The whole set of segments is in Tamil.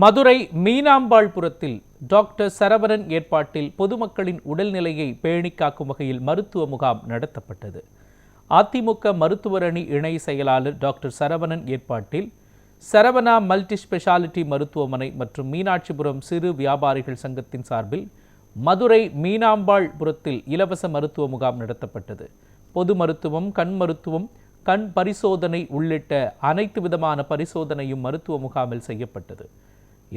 மதுரை மீனாம்பாள்புரத்தில் டாக்டர் சரவணன் ஏற்பாட்டில் பொதுமக்களின் உடல்நிலையை பேணிக்காக்கும் வகையில் மருத்துவ முகாம் நடத்தப்பட்டது. அதிமுக மருத்துவரணி இணை செயலாளர் டாக்டர் சரவணன் ஏற்பாட்டில் சரவணா மல்டி ஸ்பெஷாலிட்டி மருத்துவமனை மற்றும் மீனாட்சிபுரம் சிறு வியாபாரிகள் சங்கத்தின் சார்பில் மதுரை மீனாம்பாள்புரத்தில் இலவச மருத்துவ முகாம் நடத்தப்பட்டது. பொது மருத்துவம் கண் மருத்துவம் கண் பரிசோதனை உள்ளிட்ட அனைத்து விதமான பரிசோதனையும் மருத்துவ முகாமில் செய்யப்பட்டது.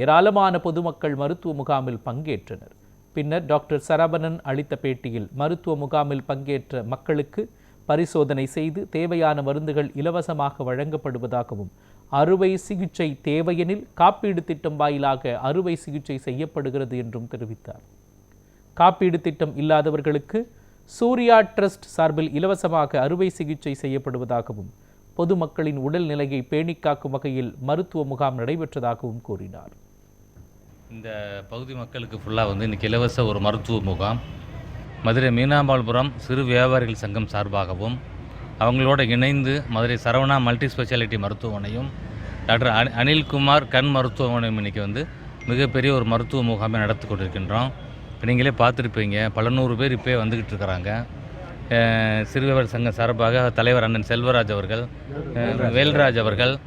ஏராளமான பொதுமக்கள் மருத்துவ முகாமில் பங்கேற்றனர். பின்னர் டாக்டர் சரவணன் அளித்த பேட்டியில் மருத்துவ முகாமில் பங்கேற்ற மக்களுக்கு பரிசோதனை செய்து தேவையான மருந்துகள் இலவசமாக வழங்கப்படுவதாகவும் அறுவை சிகிச்சை தேவையெனில் காப்பீடு திட்டம் வாயிலாக அறுவை சிகிச்சை செய்யப்படுகிறது என்றும் தெரிவித்தார். காப்பீடு திட்டம் இல்லாதவர்களுக்கு சூர்யா ட்ரஸ்ட் சார்பில் இலவசமாக அறுவை சிகிச்சை செய்யப்படுவதாகவும் பொதுமக்களின் உடல்நிலையை பேணிக்காக்கும் வகையில் மருத்துவ முகாம் நடைபெற்றதாகவும் கூறினார். இந்த பகுதி மக்களுக்கு ஃபுல்லாக வந்து இன்றைக்கி இலவச ஒரு மருத்துவ முகாம். மதுரை மீனாம்பாள்புரம் சிறு வியாபாரிகள் சங்கம் சார்பாகவும் அவங்களோட இணைந்து மதுரை சரவணா மல்டி ஸ்பெஷாலிட்டி மருத்துவமனையும் டாக்டர் அனி அனில்குமார் கண் மருத்துவமனையும் இன்றைக்கி வந்து மிகப்பெரிய ஒரு மருத்துவ முகாமை நடத்தி கொண்டிருக்கின்றோம். இப்போ நீங்களே பார்த்துருப்பீங்க பல நூறு பேர் இப்போயே வந்துக்கிட்டு இருக்கிறாங்க. அஹ் சிறு வியாபாரி சங்கம் சார்பாக தலைவர் அண்ணன் செல்வராஜ் அவர்கள் வேல்ராஜ் அவர்கள்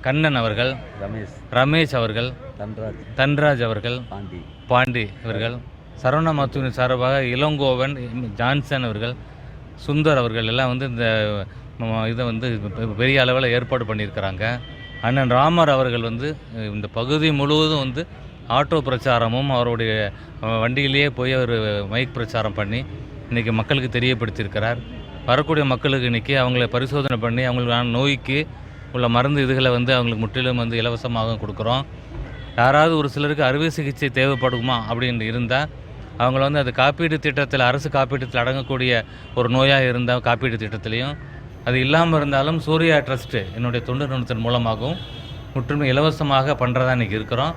கண்ணன். அவர்கள் ரமேஷ். ரமேஷ் அவர்கள் தன்ராஜ். தன்ராஜ் அவர்கள் பாண்டி. பாண்டி இவர்கள் சரவண மருத்துவமனை சார்பாக இளங்கோவன் ஜான்சன் அவர்கள் சுந்தர் அவர்கள் எல்லாம் வந்து இந்த இதை வந்து பெரிய அளவில் ஏற்பாடு பண்ணியிருக்கிறாங்க. அண்ணன் ராமர் அவர்கள் வந்து இந்த பகுதி முழுவதும் வந்து ஆட்டோ பிரச்சாரமும் அவருடைய வண்டியிலேயே போய் அவர் மைக் பிரச்சாரம் பண்ணி இன்றைக்கி மக்களுக்கு தெரியப்படுத்தியிருக்கிறார். வரக்கூடிய மக்களுக்கு இன்றைக்கி அவங்கள பரிசோதனை பண்ணி அவங்களுக்கான நோய்க்கு உள்ள மருந்து இதுகளை வந்து அவங்களுக்கு முற்றிலும் வந்து இலவசமாக கொடுக்குறோம். யாராவது ஒரு சிலருக்கு அறுவை சிகிச்சை தேவைப்படுமா அப்படின்னு இருந்தால் அவங்கள வந்து அது காப்பீடு திட்டத்தில் அரசு காப்பீட்டத்தில் அடங்கக்கூடிய ஒரு நோயாக இருந்தால் காப்பீடு திட்டத்திலையும். அது இல்லாமல் இருந்தாலும் சூர்யா ட்ரஸ்ட்டு என்னுடைய தொண்டு நிறுவனத்தின் மூலமாகவும் முற்றிலும் இலவசமாக பண்ணுறதா இன்றைக்கி இருக்கிறோம்.